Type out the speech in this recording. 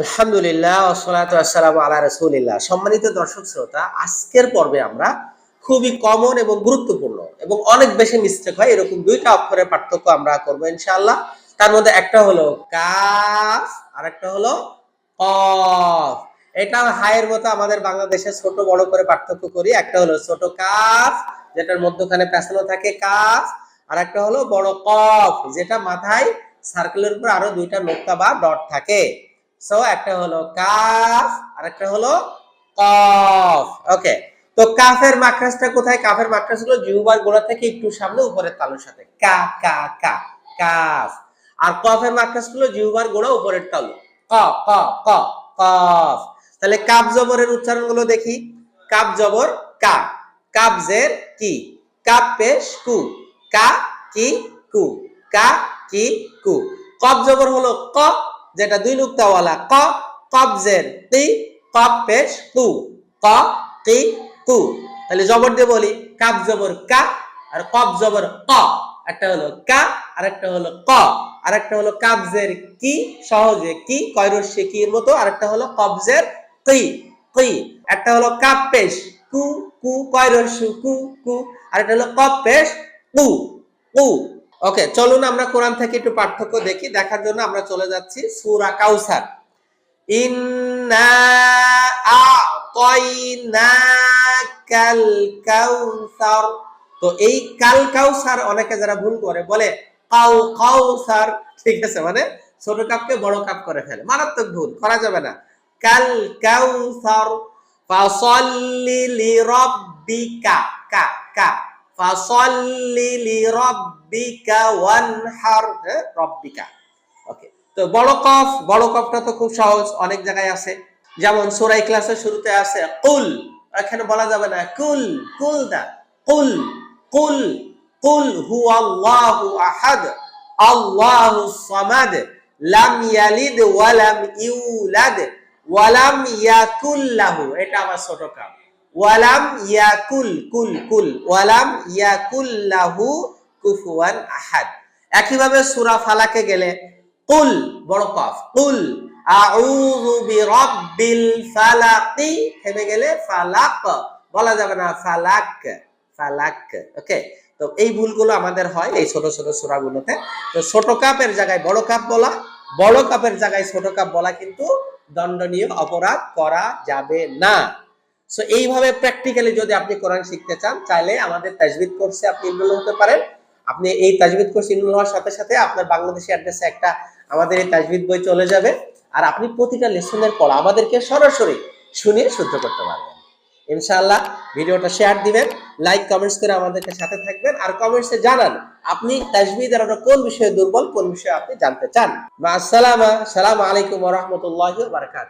আলহামদুলিল্লাহ আসসালাম আলা রসুলিল্লাহ। সম্মানিত দর্শক শ্রোতা, আজকের পর্বে আমরা খুবই কমন এবং গুরুত্বপূর্ণ এবং অনেক বেশি মিস্টেক হয়, এরকম দুইটা অক্ষরের পার্থক্য আমরা করব ইনশাআল্লাহ। তার মধ্যে একটা হলো কাফ আর একটা হলো কফ। এটা হায়ের মতো আমাদের বাংলাদেশে ছোট বড় করে পার্থক্য করি। একটা হলো ছোট কাফ, যেটার মধ্যখানে পেছানো থাকে কাফ আর একটা হলো বড় কফ, যেটা মাথায় সার্কেলের উপর আরও দুইটা নোক্তা বা ডট থাকে। সো একটা হলো কাফ আর একটা হলো কফ। ওকে তো কাফের মাকরাজটা কোথায়? কাফের মাকরাজ হলো জিহ্বার গোড়া থেকে একটু সামনে উপরের তালুর সাথে। কা কা কা, কাফ। আর কফের মাকরাজ হলো জিহ্বার গোড়া উপরের তালু। ক ক ক, কফ। তাহলে কাপ জবরের উচ্চারণগুলো দেখি। কাপ জবর, কা। কাবজের কি? কাপ পেশ, কু। কা, কি, কু। কা, কি, কু। কব জবর হলো ক যেটা দুই নুক্তাওয়ালা, ক, কবজের তি, কব পেশ কু, ক কি কু। তাহলে জবর দিয়ে বলি কাপ জবর কা আর কব জবর ক। একটা হলো কা আর একটা হলো ক। আর একটা হলো কাবজের কি, সহজে কি কয়রস্যে কি এর মতো আর একটা হলো কবজের কি কি একটা হলো কাপ পেশ কু কু কয়রস্যু কু কু। আর একটা হলো কব পেশ কু কু। ওকে চলুন আমরা কোরআন থেকে একটু পার্থক্য দেখি। দেখার জন্য আমরা চলে যাচ্ছি সুরা কাউসার। ইন্না আতাইনাকাল কাউসার। তো এই কাল কাউসার অনেকে যারা ভুল করে বলে কাউ কাউসার, ঠিক আছে? মানে ছোট কাপকে বড় কাপ করে ফেলে। মারাত্মক ভুল, করা যাবে না। কাল কাউসার, ফাসাল্লি লিরাব্বিকা, কা কা। ফাসাল্লি লিরাব্বিকা ওয়ানহার রব্বিকা। ওকে, তো বড় কফ, বড় কফটা তো খুব সহজ, অনেক জায়গায় আছে। যেমন সুরাই ক্লাসের শুরুতে আছে, কুল, এখানে বলা যাবে না, কুল কুল দা কুল কুল কুল হু আল্লাহু আহাদ, আল্লাহু সামাদ, লাম ইয়ালিদ ওয়া লাম ইউলাদ, ওয়া লাম ইয়াকুল লাহু। এটা আমার ছোট কাম। ওয়ালাম ইয়াকুল, কুল কুল। ওয়ালাম ইয়াকুল লাহু কুফুয়ান আহাদ। একইভাবে সূরা ফালাকে গেলে কুল, বড় কফ, কুল। আউযু বিরাব্বিল ফালাকি, থেমে গেলে ফালাক। বলা যাবে না ফালাক ফালাক। ওকে? তো এই ভুলগুলো আমাদের হয় এই ছোট ছোট সূরাগুলোতে। তো ছোট কাপের জায়গায় বড় কাপ বলা, বড় কাপের জায়গায় ছোট কাপ বলা কিন্তু দণ্ডনীয় অপরাধ করা যাবে না। সো এইভাবে প্র্যাকটিক্যালি যদি আপনি কোরআন শিখতে চান, চাইলে আমাদের তাজবিদ কোর্সে আপনি ইনরোল হতে পারেন। আপনি এই তাজবিদ কোর্স ইনরোল হওয়ার সাথে সাথে আপনার বাংলাদেশি অ্যাড্রেসে একটা আমাদের এই তাজবিদ বই চলে যাবে। আর আপনি প্রতিটা লেসনের পর আমাদেরকে সরাসরি শুনিয়ে শুদ্ধ করতে পারবেন। ইনশাআল্লাহ ভিডিওটা শেয়ার দিবেন লাইক কমেন্টস করে আমাদেরকে সাথে থাকবেন। আর কমেন্টসে জানান, আপনি তাজবিদ আর কোন বিষয়ে দুর্বল, কোন বিষয়ে আপনি জানতে চান? মা, আসসালামা, সালাম আলাইকুম রাহমাতুল্লাহি ওয়া বারাকাতুহু।